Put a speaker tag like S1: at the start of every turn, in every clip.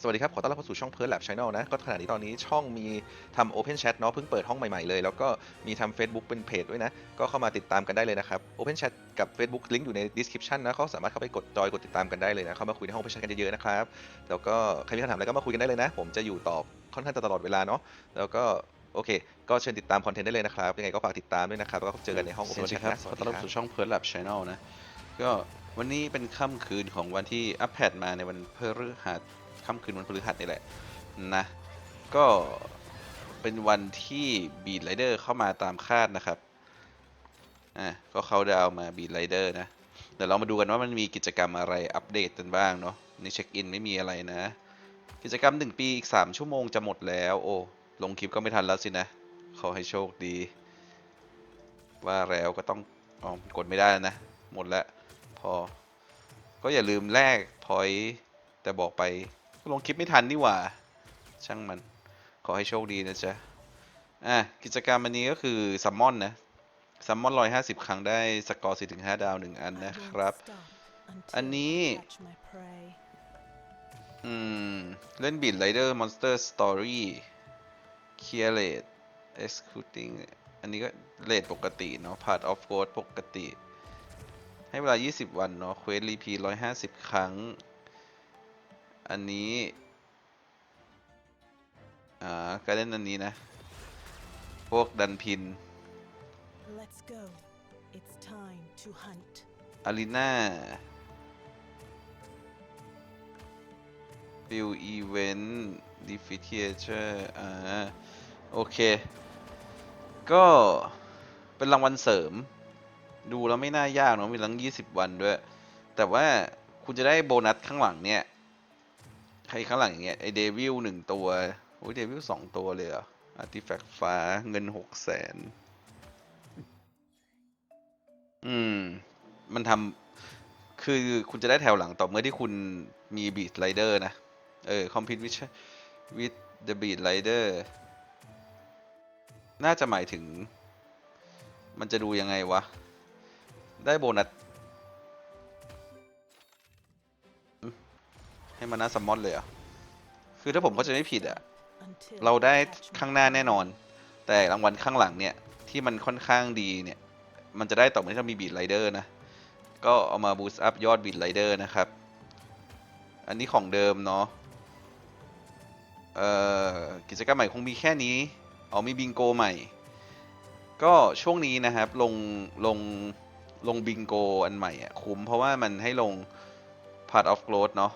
S1: สวัสดีครับ ขอต้อนรับเข้าสู่ช่องเพิร์ลแลบช n แนลนะ ก็ขณะนี้ตอนนี้ช่องมีทำ Open Chat เนาะเพิ่งเปิดห้องใหม่ ๆ เลย แล้วก็มีทำ Facebook เป็นเพจด้วยนะ ก็เข้ามาติดตามกันได้เลยนะครับ Open Chat กับ Facebook ลิงก์อยู่ใน description นะก็สามารถเข้าไปกดจอยกดติดตามกันได้เลยนะ เข้ามาคุยในห้อง Open Chat กันเยอะๆนะครับ แล้วก็ใครมีคำถามอะไรก็มาคุยกันได้เลยนะ ผมจะอยู่ตอบค่อนข้างจะตลอดเวลาเนาะ แล้วก็โอเค ก็เชิญติดตามคอนเทนต์ได้เลยนะครับ ยังไงก็ฝากติดตามด้วยนะครับแล้วก็เจอกันในห้อง Open Chat นะ
S2: ขอต้อนรับสู่ช่องเพิร์ลแลบช n นลนะ ก็วันนี้เป็นค่ำคืนของวันที่อัปเดตมาในวันพฤหัส ค่ำคืนวันพฤหัสนี่แหละนะ ก็เป็นวันที่บีดไรเดอร์เข้ามาตามคาดนะครับอะก็เขาดาวมาบีดไรเดอร์นะเดี๋ยวเรามาดูกันว่ามันมีกิจกรรมอะไรอัปเดตกันบ้างเนาะในเช็คอินไม่มีอะไรนะ กิจกรรม 1 ปีอีก 3 ชั่วโมงจะหมดแล้ว โอ้ลงคลิปก็ไม่ทันแล้วสินะ ขอให้โชคดี ว่าแล้วก็ต้องอ๋อกดไม่ได้แล้วนะ หมดแล้ว พอ ก็อย่าลืมแลกพอยแต่บอกไป ลงคลิปไม่ทันนี่หว่า ช่างมัน ขอให้โชคดีนะจ๊ะ อะ กิจกรรมอันนี้ก็คือซัมมอนนะ ซัมมอนร้อยห้าสิบครั้งได้สกอร์สี่ถึงห้าดาวหนึ่งอันนะครับ อันนี้ อืม เล่นบิดไรเดอร์มอนสเตอร์สตอรี่เคลียร์เลดเอ็กซ์คูติงอันนี้ก็เลดปกติเนาะพาร์ทออฟโกดปกติ ให้เวลา 20 วันเนาะเควสรีพี150 ครั้ง อันนี้ อ่า ก็เล่นอันนี้นะ พวกดันพิน
S3: Let's go. It's time to hunt.
S2: อารีนาฟิลอีเวนต์ดิฟิเทเชอร์อ่า โอเค ก็เป็นรางวัลเสริม ดูแล้วไม่น่ายากเนอะมีตั้งยี่สิบวันด้วย แต่ว่าคุณจะได้โบนัสข้างหลังเนี่ย ใครข้างหลังอย่างเงี้ยไอเดวิลหนึ่งตัวโอ้ยเดวิลสองตัวเลยเหรออาร์ติแฟกต์ฟ้าเงินหกแสนอืม มันทำคือคุณจะได้แถวหลังต่อเมื่อที่คุณมีบีดไรเดอร์นะ เออคอมพิวต์วิช with the beat rider น่าจะหมายถึง มันจะดูยังไงวะ ได้โบนัส ให้มันน่าซัมมอนเลยเหรอะคือถ้าผมเข้าใจไม่ผิดอะ
S3: Until
S2: เราได้
S3: you catch
S2: ข้าง
S3: my
S2: หน้าแน่นอน
S3: prey.
S2: แต่รางวัลข้างหลังเนี่ยที่มันค่อนข้างดีเนี่ย มันจะได้ต่อเมื่อที่เรามีบีดไรเดอร์นะ ก็เอามาบูสต์อัพยอดบีดไรเดอร์นะครับ อันนี้ของเดิมเนาะเอ่อกิจกรรมใหม่คงมีแค่นี้อ๋อมีบิงโกใหม่ ก็ช่วงนี้นะครับ ลงลงลงบิงโกอันใหม่อะคุ้มเพราะว่ามันให้ลง part of growth เนาะ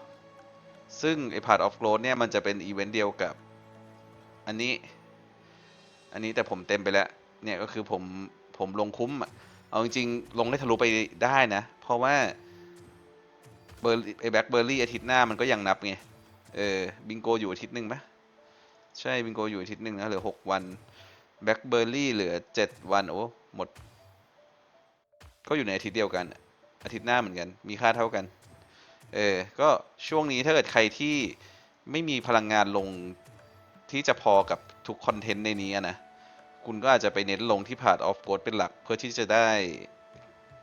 S2: ซึ่งไอ้ part of growth เนี่ย มันจะเป็นอีเวนต์เดียวกับ อันนี้ อันนี้แต่ผมเต็มไปแล้ว เนี่ย ก็คือผมผมลงคุ้มอะเอาจริงๆ ลงได้ทะลุไปได้นะ เพราะว่าเบอร์ไอแบ็คเบอร์รี่อาทิตย์หน้ามันก็ยังนับไง เออ บิงโกอยู่อาทิตย์หนึ่งไหมใช่ บิงโกอยู่อาทิตย์หนึ่งนะ เหลือหกวัน แบ็คเบอร์รี่เหลือเจ็ดวัน โอ้ หมด ก็อยู่ในอาทิตย์เดียวกัน อาทิตย์หน้าเหมือนกัน มีค่าเท่ากัน เออ ก็ช่วงนี้ถ้าเกิดใครที่ไม่มีพลังงานลงที่จะพอกับทุกคอนเทนต์ในนี้นะ คุณก็อาจจะไปเน้นลงที่พาร์ทออฟโกดเป็นหลัก เพื่อที่จะได้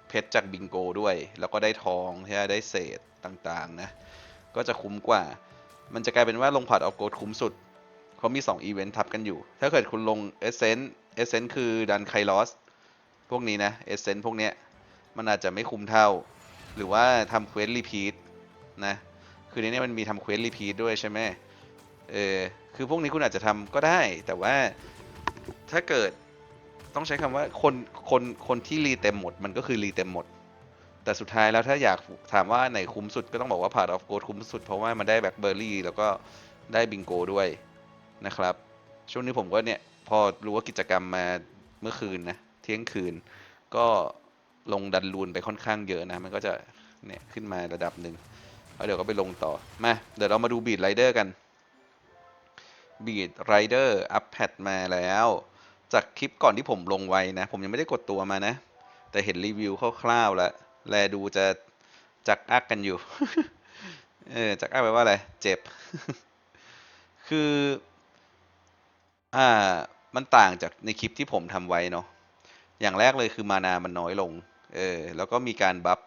S2: เพชรจากบิงโกด้วย แล้วก็ได้ทองใช่ไได้เศษต่างๆนะ ก็จะคุ้มกว่า มันจะกลายเป็นว่าลงพาร์ทออฟโกดคุ้มสุดเพราะมี 2 อีเวนต์ทับกันอยู่ ถ้าเกิดคุณลงเอเซนต์เอเซนต์คือดันไคลอสพวกนี้นะเอเซนต์พวกเนี้ยมันอาจจะไม่คุ้มเท่า หรือว่าทำเควสรีพีท นะคือในนี้มันมีทำเควสรีพีทด้วยใช่ไหมเออคือพวกนี้คุณอาจจะทำก็ได้ แต่ว่าถ้าเกิดต้องใช้คำว่าคนคนคนที่รีเต็มหมดมันก็คือรีเต็มหมด แต่สุดท้ายแล้วถ้าอยากถามว่าไหนคุ้มสุดก็ต้องบอกว่า Part of Gold คุ้มสุดเพราะว่ามันได้แบ็คเบอร์รี่แล้วก็ได้บิงโกด้วยนะครับ ช่วงนี้ผมก็เนี่ยพอรู้ว่ากิจกรรมมาเมื่อคืนนะเที่ยงคืน ก็ลงดันรูนไปค่อนข้างเยอะนะ มันก็จะเนี่ยขึ้นมาระดับหนึ่ง แล้วเดี๋ยวก็ไปลงต่อ มา เดี๋ยวเรามาดูบีดไรเดอร์กันบีดไรเดอร์อัพแพดมาแล้ว จากคลิปก่อนที่ผมลงไว้นะ ผมยังไม่ได้กดตัวมานะ แต่เห็นรีวิวคร่าวๆแล้ว แลดูจะจักอักกันอยู่ เออ จักอักแปลว่าอะไร เจ็บ คือ อ่า มันต่างจากในคลิปที่ผมทำไว้เนาะ อย่างแรกเลยคือมานามันน้อยลง เออ แล้วก็มีการบัฟ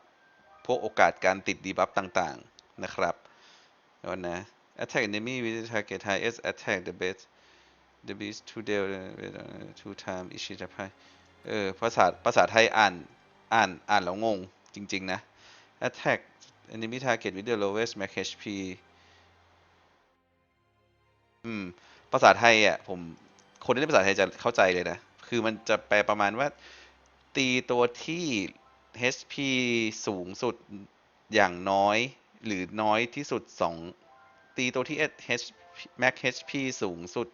S2: พวกโอกาสการติดดีบัฟต่างๆ นะครับแล้วนะ attack enemy with target highest attack the best the beast two d a two time each t i เออภาษาภาษาไทยอ่านอ่านอ่านแล้วงงจริง ๆ นะ attack enemy target with the lowest max HP อืม ภาษาไทยอะผมคนที่เล่นภาษาไทยจะเข้าใจเลยนะ คือมันจะแปลประมาณว่า ตีตัวที่ HP สูงสุดอย่างน้อย หรือน้อยที่สุดสองตีตัวที่ H Max HP สูงสุด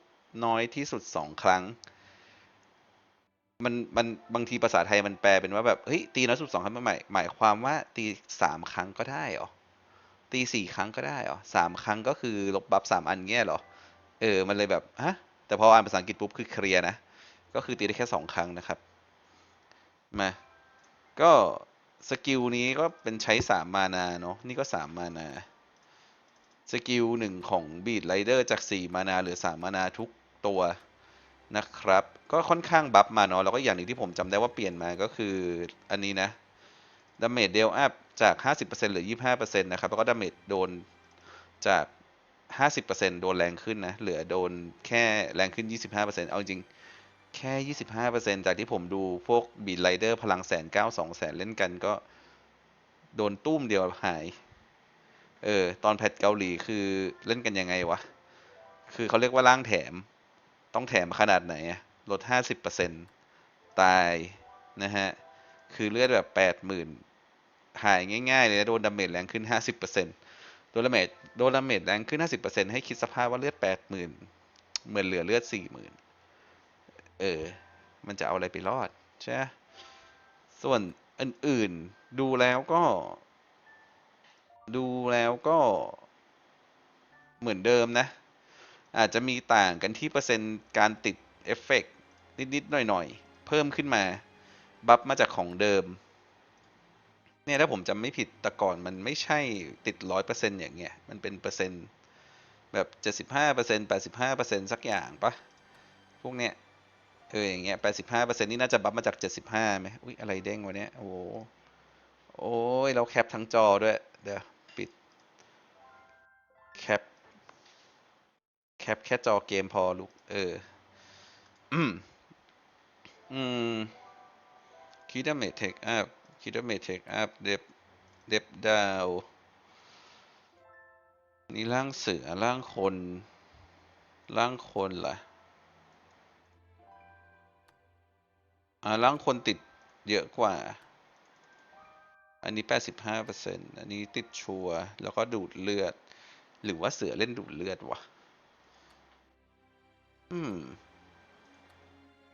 S2: น้อยที่สุดสองครั้ง มันมันบางทีภาษาไทยมันแปลเป็นว่าแบบเฮ้ยตีน้อยสุดสองครั้งมันหมายหมายความว่าตีสามครั้งก็ได้หรอตีสี่ครั้งก็ได้หรอสามครั้งก็คือลบบัฟสามอันเงี้ยหรอเออมันเลยแบบฮะแต่พออ่านภาษาอังกฤษปุ๊บคือเคลียร์นะ ก็คือตีได้แค่สองครั้งนะครับมาก็ สกิลนี้ก็เป็นใช้สามมานาเนาะนี่ก็สามมานาสกิลหนึ่งของบีดไรเดอร์จากสี่มานาหลือสามมานาทุกตัวนะครับ ก็ค่อนข้างบัฟมาเนาะแล้วก็อย่างหนึ่งที่ผมจำได้ว่าเปลี่ยนมาก็คืออันนี้นะดาเมจเดลอัพจาก 50%เหลือ 25%นะครับ แล้วก็ดาเมจโดนจาก 50%โดนแรงขึ้นนะ เหลือโดนแค่แรงขึ้น 25%เอาจริง แค่ 25%จากที่ผมดูพวกบีดไรเดอร์พลังแสนเก้าสองแสนเล่นกันก็ โดนตุ้มเดียวหาย เออ ตอนแพทเกาหลีคือเล่นกันยังไงวะ คือเขาเรียกว่าร่างแถม ต้องแถมขนาดไหนอะลด 50%ตาย นะฮะ คือเลือดแบบ 80,000 หายง่าย ๆ เลยนะโดนดาเมจแรงขึ้น 50%โดนดาเมจโดนดาเมจแรงขึ้น 50%ให้คิดสภาพว่าเลือด 80,000 เหมือนเหลือเลือด 40,000 เออ มันจะเอาอะไรไปรอด ใช่ไหมส่วนอื่นๆ ดูแล้วก็ ดูแล้วก็เหมือนเดิมนะ อาจจะมีต่างกันที่เปอร์เซ็นต์การติดเอฟเฟกต์นิด ๆ หน่อย ๆ เพิ่มขึ้นมา บัฟมาจากของเดิม เนี่ยถ้าผมจำไม่ผิดแต่ก่อนมันไม่ใช่ติดร้อยเปอร์เซ็นต์อย่างเงี้ย มันเป็นเปอร์เซ็นต์แบบเจ็ดสิบห้าเปอร์เซ็นต์แปดสิบห้าเปอร์เซ็นต์สักอย่างปะพวกเนี้ย เอออย่างเงี้ยแปดสิบห้าเปอร์เซ็นต์นี่น่าจะบัฟมาจากเจ็ดสิบห้าไหมอุ้ยอะไรเด้งวะเนี้ยโอ้โหโอ้ยเราแคปทั้งจอด้วย เดี๋ยวปิดแคปแคปแค่จอเกมพอลูกเออ อืม อืมคิดว่าเมทเทคอัพคิดว่าเมทเทคอัพเดฟเดฟดาวนี่ร่างเสือร่างคน ร่างคนล่ะ อ่าร่างคนติดเยอะกว่า อันนี้แปดสิบห้าเปอร์เซ็นต์อันนี้ติดชัวร์แล้วก็ดูดเลือด หรือว่าเสือเล่นดูดเลือดวะอืม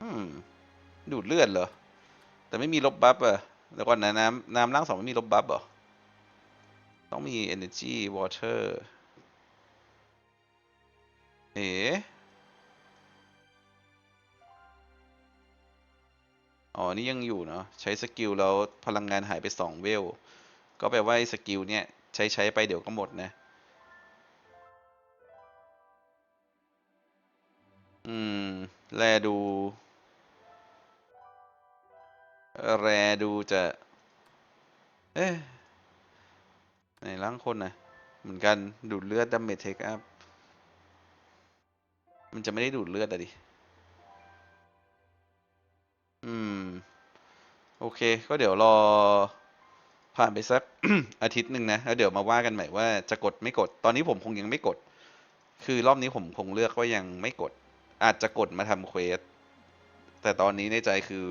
S2: อืม ดูดเลือดเหรอ แต่ไม่มีลบบัฟอะแล้วก่อนนะน้ำน้ำร่างสองไม่มีลบบัฟเหรอ ต้องมี energy water เอ๋ อ๋อ นี่ยังอยู่เนาะ ใช้สกิลแล้วพลังงานหายไปสองเวล ก็แปลว่าสกิลเนี่ย ใช้ใช้ไปเดี๋ยวก็หมดนะ อืม แลดู แรดูจะ เอ๊ะในร่างคนนะเหมือนกันดูดเลือดดัมเมจเทคอัพ มันจะไม่ได้ดูดเลือดอะดิ อืม โอเค ก็เดี๋ยวรอ ผ่านไปสัก อาทิตย์หนึ่งนะ แล้วเดี๋ยวมาว่ากันใหม่ว่าจะกดไม่กด ตอนนี้ผมคงยังไม่กด คือรอบนี้ผมคงเลือกว่ายังไม่กด อาจจะกดมาทำเควส แต่ตอนนี้ในใจคือ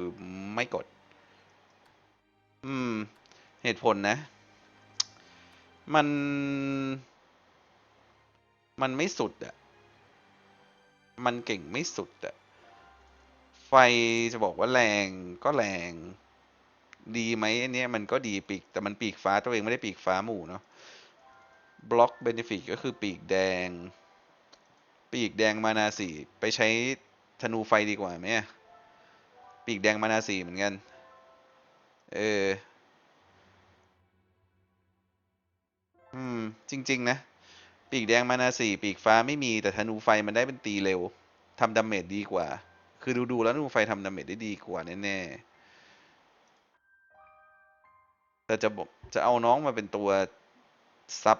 S2: ไม่กด อืม เหตุผลนะ มัน มันไม่สุดอะ มันเก่งไม่สุดอะ ไฟจะบอกว่าแรงก็แรง ดีไหมอันเนี้ยมันก็ดีปีก แต่มันปีกฟ้าตัวเองไม่ได้ปีกฟ้าหมู่เนาะบล็อกเบนฟิตก็คือปีกแดง ปีกแดงมานาสีไปใช้ธนูไฟดีกว่าไหมปีกแดงมานาสีเหมือนกัน เออ อืม จริง ๆ นะ ปีกแดงมานาสีปีกฟ้าไม่มีแต่ธนูไฟมันได้เป็นตีเร็วทำดาเมจดีกว่า คือดูๆแล้วนูไฟทำดาเมจได้ดีกว่าแน่ๆแต่จะบอกจะเอาน้องมาเป็นตัวซับ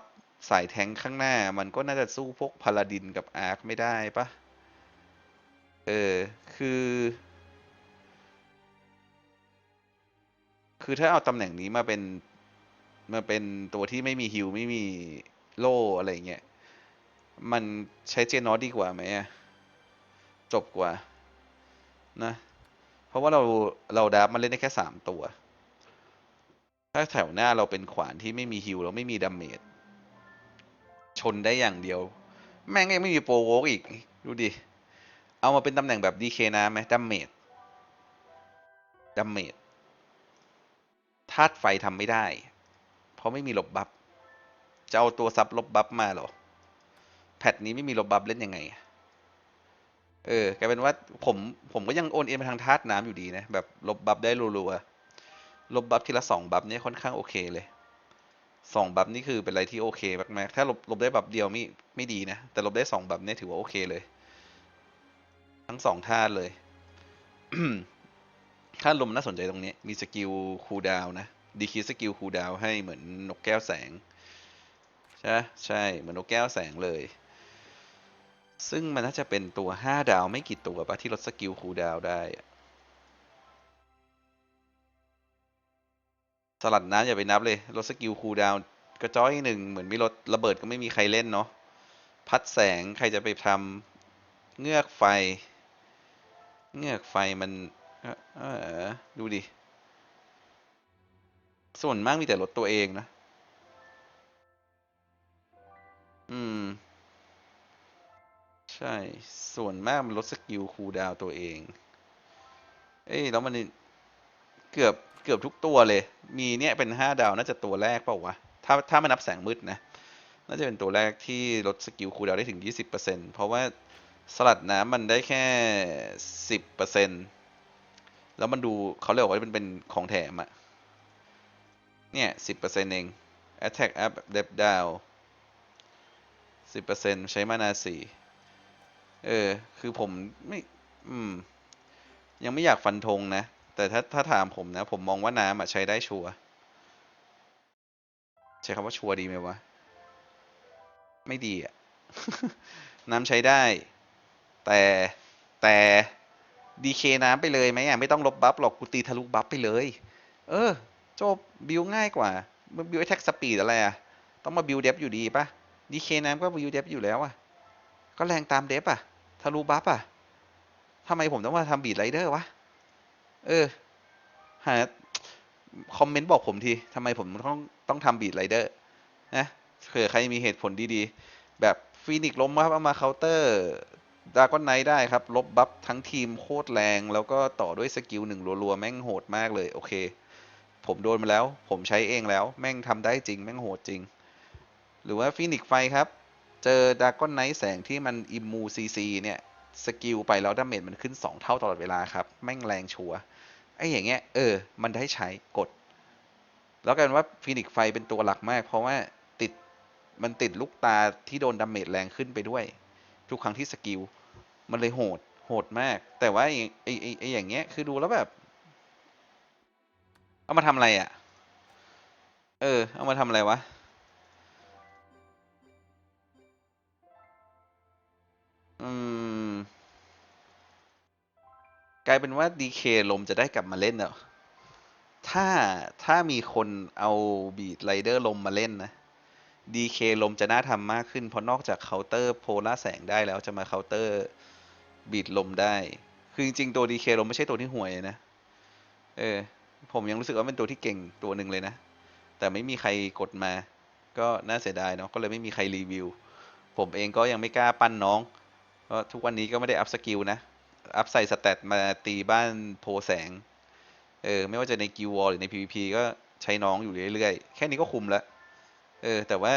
S2: สายแทงข้างหน้า มันก็น่าจะสู้พวกพาลาดินกับอาร์คไม่ได้ปะเออ คือ คือถ้าเอาตำแหน่งนี้มาเป็น มาเป็นตัวที่ไม่มีฮิลไม่มีโล่อะไรเงี้ย มันใช้เจนอสดีกว่าไหมอะจบกว่า นะ เพราะว่าเราเราดับมันเล่นได้แค่สามตัว ถ้าแถวหน้าเราเป็นขวานที่ไม่มีฮิลแล้วไม่มีดาเมจชนได้อย่างเดียว แม่งยังไม่มีโปรโวกอีก ดูดิ เอามาเป็นตำแหน่งแบบดีเคนะไหมดาเมจดาเมจธาตุไฟทำไม่ได้ เพราะไม่มีลบบัฟจะเอาตัวซับลบบัฟมาหรอ แพทนี้ไม่มีลบบัฟเล่นยังไง เออกลายเป็นว่าผมผมก็ยังโอนเอ็นไปทางธาตุน้ำอยู่ดีนะแบบลบบัฟได้รัวๆลบบัฟทีละสองบัฟเนี่ยค่อนข้างโอเคเลยสองบัฟนี่คือเป็นอะไรที่โอเคมากๆถ้าลบลบได้บัฟเดียวไม่ไม่ดีนะ แต่ลบได้สองบัฟเนี่ยถือว่าโอเคเลย ทั้งสองธาตุเลยธาตุลมน่าสนใจตรงนี้ มีสกิลคูลดาวนะ ดีคีสกิลคูลดาวให้เหมือนนกแก้วแสง ใช่ใช่เหมือนนกแก้วแสงเลย ซึ่งมันน่าจะเป็นตัวห้าดาวไม่กี่ตัวปะที่ลดสกิลคูลดาวได้ สลัดน้ำอย่าไปนับเลยลดสกิลคูลดาวกระจ้อยหนึ่งเหมือนไมีรถระเบิดก็ไม่มีใครเล่นเนาะพัดแสงใครจะไปทำเงือกไฟ เงือกไฟมันเออดูดิ ส่วนมากมีแต่รถตัวเองนะ อืม ช่ ส่วนมากมันลดสกิลคูลดาวตัวเอง เอ้ยแล้วมันเกือบเกือบทุกตัวเลย มีเนี่ยเป็นห้าดาวน่าจะตัวแรกเปล่าวะ ถ้าถ้าไม่นับแสงมืดนะ น่าจะเป็นตัวแรกที่ลดสกิลคูลดาวได้ถึง 20%เพราะว่าสลัดน้ำมันได้แค่ 10%แล้วมันดูเขาเรียกว่ามันเป็นของแถมอะเนี่ย 10%เอง attack up depth down 10%ใช้มานาสี เออ คือผมไม่ อืม ยังไม่อยากฟันธงนะ แต่ถ้าถ้าถามผมนะ ผมมองว่าน้ำอะใช้ได้ชัวใช้คำว่าชัวดีไหมวะ ไม่ดีอะน้ำใช้ได้ แต่แต่ดีเคน้ำไปเลยไหมอะ ไม่ต้องลบบัฟหรอกกูตีทะลุบัฟไปเลย เออ จบบิวง่ายกว่าบิวไอแท็กสปีดอะไรอะ ต้องมาบิวเดฟอยู่ดีปะดีเคน้ำก็บิวเดฟอยู่แล้วอะ ก็แรงตามเดฟอะ ทะลุบัฟอะทำไมผมต้องมาทำบีดไรเดอร์วะ เออ หา คอมเมนต์บอกผมทีทำไมผมต้องต้องทำบีดไรเดอร์นะเผื่อใครมีเหตุผลดีๆ แบบฟีนิกซ์ล้มมาเอามาเคาน์เตอร์ดากอนไนท์ได้ครับ ลบบัฟทั้งทีมโคตรแรง แล้วก็ต่อด้วยสกิลหนึ่งรัวๆ แม่งโหดมากเลย โอเค ผมโดนมาแล้ว ผมใช้เองแล้ว แม่งทำได้จริง แม่งโหดจริง หรือว่าฟีนิกซ์ไฟครับ เจอดากอนไนท์แสงที่มันอิมมูซีซีเนี่ย สกิลไปแล้วดาเมจมันขึ้น 2 เท่าตลอดเวลาครับ แม่งแรงชัวไอ้อย่างเงี้ยเออ มันได้ใช้กด แล้วกันว่าฟีนิกไฟเป็นตัวหลักมาก เพราะว่าติดมันติดลูกตาที่โดนดาเมจแรงขึ้นไปด้วย ทุกครั้งที่สกิล มันเลยโหด โหดมาก แต่ว่าไอ้ไอ้ไอ้ไอ้อย่างเงี้ยคือดูแล้วแบบ เอามาทำอะไรอะ เออ เอามาทำอะไรวะ อืม กลายเป็นว่าดีเคลมจะได้กลับมาเล่นเหรอถ้าถ้ามีคนเอาบีดไรเดอร์ลมมาเล่นนะดีเคลมจะน่าทำมากขึ้น เพราะนอกจากเคาน์เตอร์โพล่าแสงได้แล้วจะมาเคาน์เตอร์บีดลมได้ คือจริงๆตัวดีเคลมไม่ใช่ตัวที่ห่วยนะ เออ ผมยังรู้สึกว่าเป็นตัวที่เก่งตัวหนึ่งเลยนะ แต่ไม่มีใครกดมา ก็น่าเสียดายเนาะก็เลยไม่มีใครรีวิว ผมเองก็ยังไม่กล้าปั้นน้อง เพราทุกวันนี้ก็ไม่ได้อัพสกิลนะ อัพใส่สเตตมาตีบ้านโพแสง เออ ไม่ว่าจะในกิววอลหรือใน PVP ก็ใช้น้องอยู่เรื่อยๆ แค่นี้ก็คุมแล้ว เออ แต่ว่า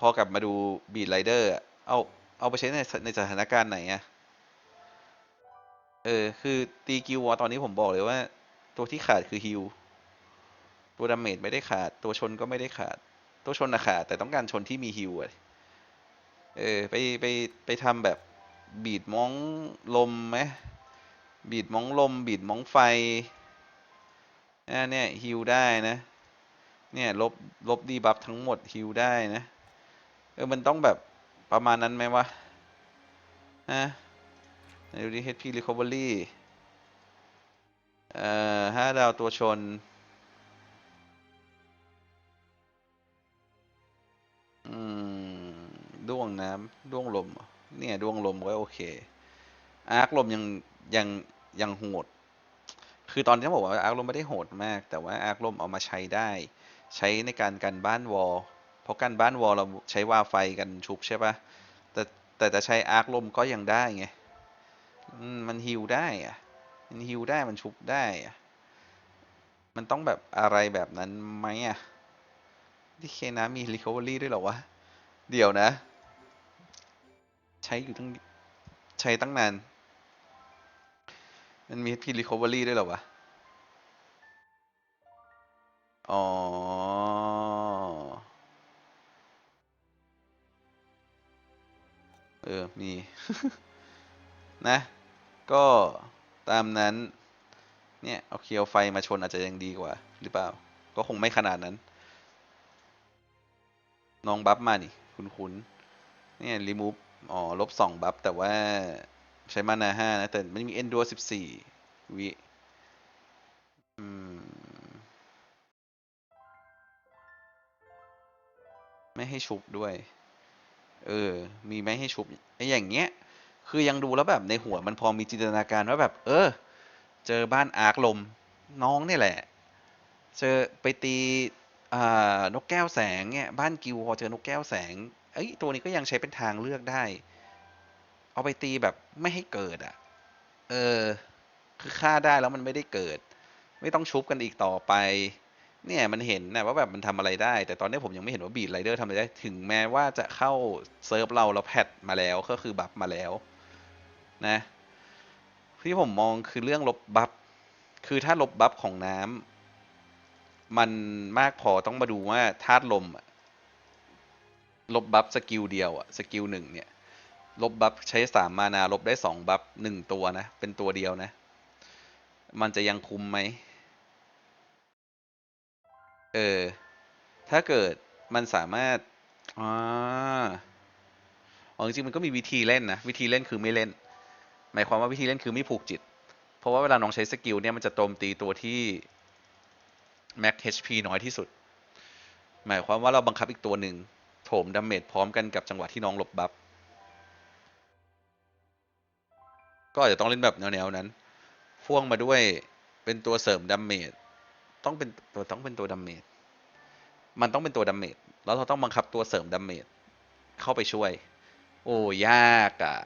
S2: พอกลับมาดูบีดไรเดอร์เอาเอาไปใช้ในในสถานการณ์ไหนอะเออ คือตีกิววอลตอนนี้ผมบอกเลยว่า ตัวที่ขาดคือฮิลตัวดาเมจไม่ได้ขาด ตัวชนก็ไม่ได้ขาด ตัวชนอะขาด แต่ต้องการชนที่มีฮิลอะเออ ไปไปไปทำแบบ บีดมองลมไหมบีดมองลม บีดมองไฟอ่าเนี่ยฮิลได้นะ เนี่ยลบลบดีบัฟทั้งหมดฮิลได้นะ เออ มันต้องแบบประมาณนั้นไหมวะฮะดูดิ HP Recovery เอ่อห้าดาวตัวชนอืมด้วงน้ำด้วงลมเหรอ เนี่ยดวงลมก็โอเค อาร์คลมยังยังยังโหด คือตอนนี้บอกว่าอาร์คลมไม่ได้โหดมาก แต่ว่าอาร์คลมเอามาใช้ได้ ใช้ในการกันบ้านวอล เพราะกันบ้านวอลเราใช้วาไฟกันชุบใช่ปะแต่แต่จะใช้อาร์คลมก็ยังได้ไง มันฮิวได้อะมันฮิวได้มันชุบได้อะมันต้องแบบอะไรแบบนั้นไหมอะที่เคนะมี recovery ด้วยหรอวะ เดี๋ยวนะ ใช้อยู่ตั้งใช้ตั้งนาน มันมี HP recovery ด้วยเหรอวะ อ๋อ เออ มี นะ ก็ตามนั้น เนี่ย เอาเคียวไฟมาชนอาจจะยังดีกว่า หรือเปล่า ก็คงไม่ขนาดนั้น น้องบัฟมานี่ คุ้นๆเนี่ยรีมูฟ อ๋อ ลบสองบัฟ แต่ว่าใช้มานาห้านะ แต่มันมีเอนดัวสิบสี่วิอืม ไม่ให้ชุบด้วย เออ มีไม่ให้ชุบไอ้อย่างเงี้ย คือยังดูแล้วแบบในหัวมันพอมีจินตนาการว่าแบบ เออ เจอบ้านอาร์คลม น้องนี่แหละ เจอไปตีอ่านกแก้วแสงเนี่ยบ้านกิวพอเจอนกแก้วแสง เอ้ยตัวนี้ก็ยังใช้เป็นทางเลือกได้ เอาไปตีแบบไม่ให้เกิดอะ เออ คือฆ่าได้แล้วมันไม่ได้เกิด ไม่ต้องชุบกันอีกต่อไป เนี่ยมันเห็นนะว่าแบบมันทำอะไรได้ แต่ตอนนี้ผมยังไม่เห็นว่าบีดไรเดอร์ทำอะไรได้ ถึงแม้ว่าจะเข้าเซิร์ฟเราแล้วแพทมาแล้วก็คือบัฟมาแล้ว นะที่ผมมองคือเรื่องลบบัฟ คือถ้าลบบัฟของน้ำมันมากพอต้องมาดูว่าธาตุลมอะ ลบบัฟสกิลเดียวอะสกิลหนึ่งเนี่ย ลบบัฟใช้สามมานาลบได้สองบัฟหนึ่งตัวนะ เป็นตัวเดียวนะ มันจะยังคุมไหม เออ ถ้าเกิดมันสามารถอ่าอ๋อจริงๆมันก็มีวิธีเล่นนะ วิธีเล่นคือไม่เล่น หมายความว่าวิธีเล่นคือไม่ผูกจิต เพราะว่าเวลาน้องใช้สกิลเนี่ยมันจะโจมตีตัวที่ max HP น้อยที่สุด หมายความว่าเราบังคับอีกตัวหนึ่ง โถมดาเมจพร้อมกันกับจังหวะที่น้องหลบบัฟก็อาจจะต้องเล่นแบบแนวๆนั้นพ่วงมาด้วยเป็นตัวเสริมดาเมจต้องเป็นตัวต้องเป็นตัวดาเมจมันต้องเป็นตัวดาเมจแล้วเราต้องบังคับตัวเสริมดาเมจเข้าไปช่วย โอ้ยากอะ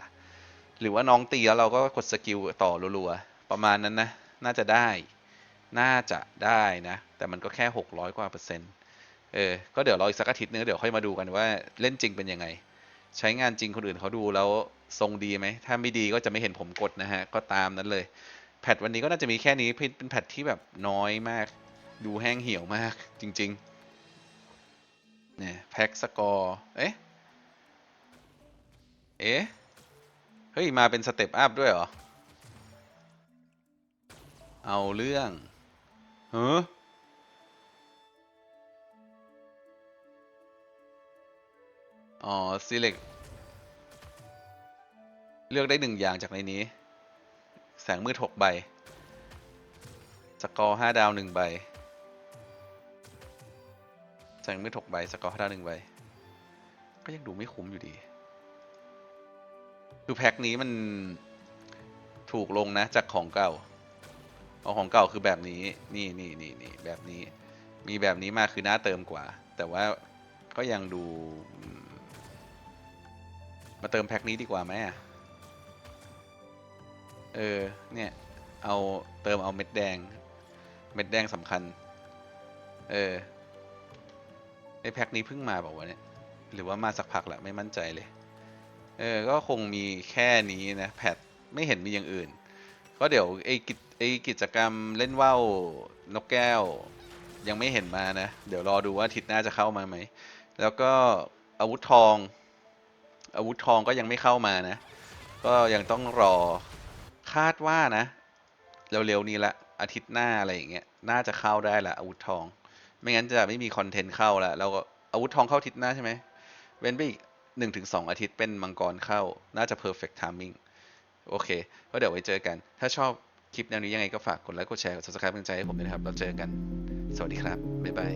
S2: หรือว่าน้องตีแล้วเราก็กดสกิลต่อรัวๆประมาณนั้นนะ น่าจะได้ น่าจะได้นะ แต่มันก็แค่หกร้อยกว่าเปอร์เซ็นต์ เออ ก็เดี๋ยวรออีกสักอาทิตย์นึงเดี๋ยวค่อยมาดูกันว่าเล่นจริงเป็นยังไง ใช้งานจริงคนอื่นเขาดูแล้วทรงดีไหม ถ้าไม่ดีก็จะไม่เห็นผมกดนะฮะ ก็ตามนั้นเลย แพทวันนี้ก็น่าจะมีแค่นี้เป็นแพทที่แบบน้อยมาก ดูแห้งเหี่ยวมากจริงๆเนี่ยแพ็กสกอร์เอ๊ะ เอ๊ะ เฮ้ย มาเป็นสเต็ปอัพด้วยเหรอ เอาเรื่องเฮ้อ อ๋อ select เลือกได้หนึ่งอย่างจากในนี้ แสงมืดหกใบ สกอร์ห้าดาวหนึ่งใบ แสงมืดหกใบ สกอร์ห้าดาวหนึ่งใบ ก็ยังดูไม่คุ้มอยู่ดี คือแพ็คนี้มันถูกลงนะจากของเก่าเอาของเก่าคือแบบนี้ นี่นี่นี่นี่แบบนี้ มีแบบนี้มาคือน่าเติมกว่า แต่ว่าก็ยังดู มาเติมแพ็คนี้ดีกว่าไหมอะเออ เนี่ย เอาเติมเอาเม็ดแดง เม็ดแดงสำคัญ เออ ไอแพ็คนี้เพิ่งมาบอกว่าวะเนี่ย หรือว่ามาสักพักละไม่มั่นใจเลย เออ ก็คงมีแค่นี้นะแพทไม่เห็นมีอย่างอื่น ก็เดี๋ยวไอกิจไอกิจกรรมเล่นว่าวนกแก้ว ยังไม่เห็นมานะ เดี๋ยวรอดูว่าอาทิศหน้าจะเข้ามาไหม แล้วก็อาวุธทอง อาวุธทองก็ยังไม่เข้ามานะ ก็ยังต้องรอคาดว่านะ เร็วๆนี้ละอาทิตย์หน้าอะไรอย่างเงี้ยน่าจะเข้าได้ละอาวุธทอง ไม่งั้นจะไม่มีคอนเทนต์เข้าละแล้วก็อาวุธทองเข้าอาทิตย์หน้าใช่ไหมเว้นไปอีกหนึ่งถึงสองอาทิตย์เป็นมังกรเข้า น่าจะ perfect timing โอเค ก็เดี๋ยวไว้เจอกัน ถ้าชอบคลิปแนวนี้ยังไงก็ฝากกดไลค์ กดแชร์ กด subscribe เป็นใจให้ผมด้วยนะครับ เราเจอกัน สวัสดีครับ บ๊ายบาย